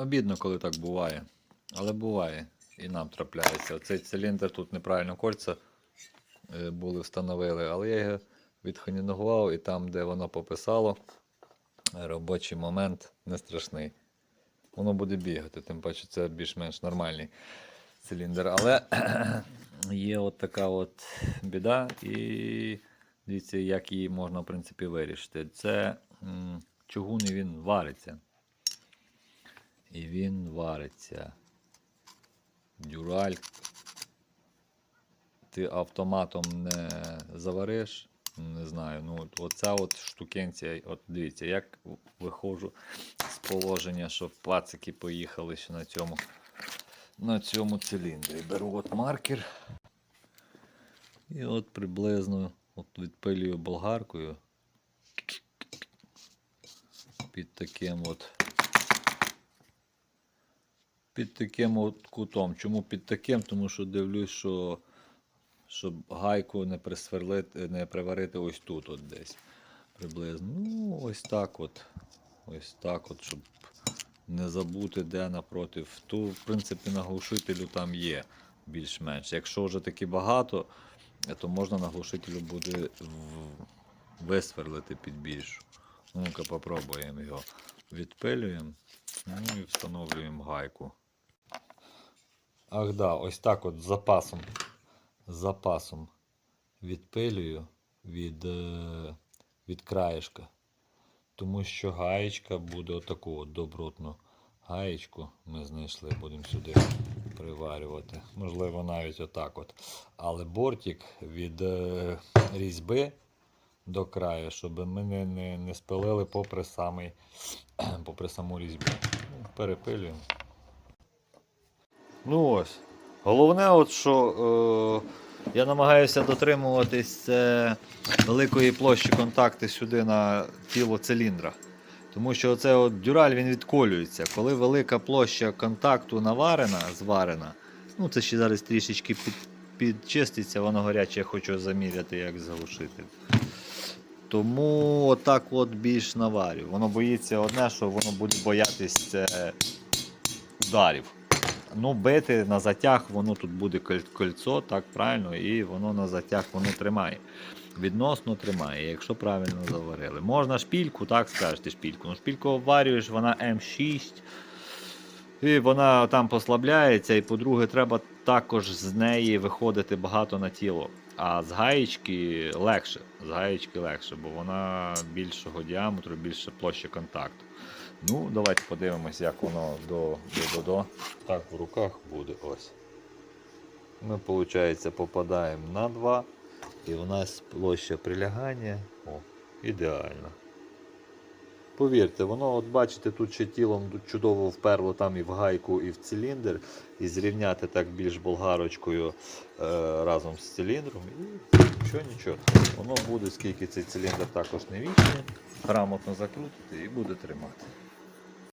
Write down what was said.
Обідно, коли так буває. Але буває. І нам трапляється. Оцей циліндр тут неправильно кольця е, були, встановили, але я його відхонінував і там, де воно пописало, робочий момент не страшний. Воно буде бігати, тим паче це більш-менш нормальний циліндр. Але є от така от біда, і дивіться, як її можна в принципі вирішити. Це чугун і він вариться. І він вариться. Дюраль. Ти автоматом не завариш. Не знаю. Ну, оця от штукенція, от дивіться, як виходжу з положення, щоб пацики поїхали ще на цьому, на цьому циліндрі. Беру от маркер. І от приблизно от відпилюю болгаркою під таким от під таким от кутом. Чому під таким? Тому що дивлюсь, що щоб гайку не присверлити, не приварити ось тут от десь. Приблизно. Ну, ось так от. Ось так от, щоб не забути, де напротив. Ту, в принципі, на глушителю там є більш-менш. Якщо вже таки багато, то можна на глушителю буде висверлити під більшу. Ну-ка, попробуємо його. Відпилюємо ну і встановлюємо гайку. Ах да, ось так от запасом. Запасом відпилюю від, е, від краєшка. Тому що гаєчка буде отаку от добротну гаєчку. Ми знайшли, будемо сюди приварювати. Можливо, навіть отак от. Але бортик від е, різьби до краю, щоб ми не, не, не спилили попри, самий, попри саму різьбу. Перепилюємо. Ну ось. Головне, от що е, я намагаюся дотримуватись це великої площі контакту сюди на тіло циліндра. Тому що оце от дюраль він відколюється. Коли велика площа контакту наварена, зварена, ну це ще зараз трішечки під, підчиститься, воно гаряче, я хочу заміряти, як заглушити. Тому отак от більш наварю. Воно боїться одне, що воно буде боятись е, ударів. Ну, бити на затяг, воно тут буде кольцо, так правильно, і воно на затяг воно тримає. Відносно тримає, якщо правильно заварили. Можна шпільку, так скажете шпільку. Ну, шпільку обварюєш, вона М6. І вона там послабляється, і по-друге, треба також з неї виходити багато на тіло. А з гаєчки легше. З гаєчки легше, бо вона більшого діаметру, більше площі контакту. Ну, давайте подивимось, як воно до, до, до, до. Так в руках буде ось. Ми, виходить, попадаємо на 2. І у нас площа прилягання. О, ідеально. Повірте, воно, от бачите, тут ще тілом чудово вперло там і в гайку, і в циліндр. І зрівняти так більш болгарочкою е, разом з циліндром. І нічого, нічого. Воно буде, скільки цей циліндр також не вічний, грамотно закрутити і буде тримати.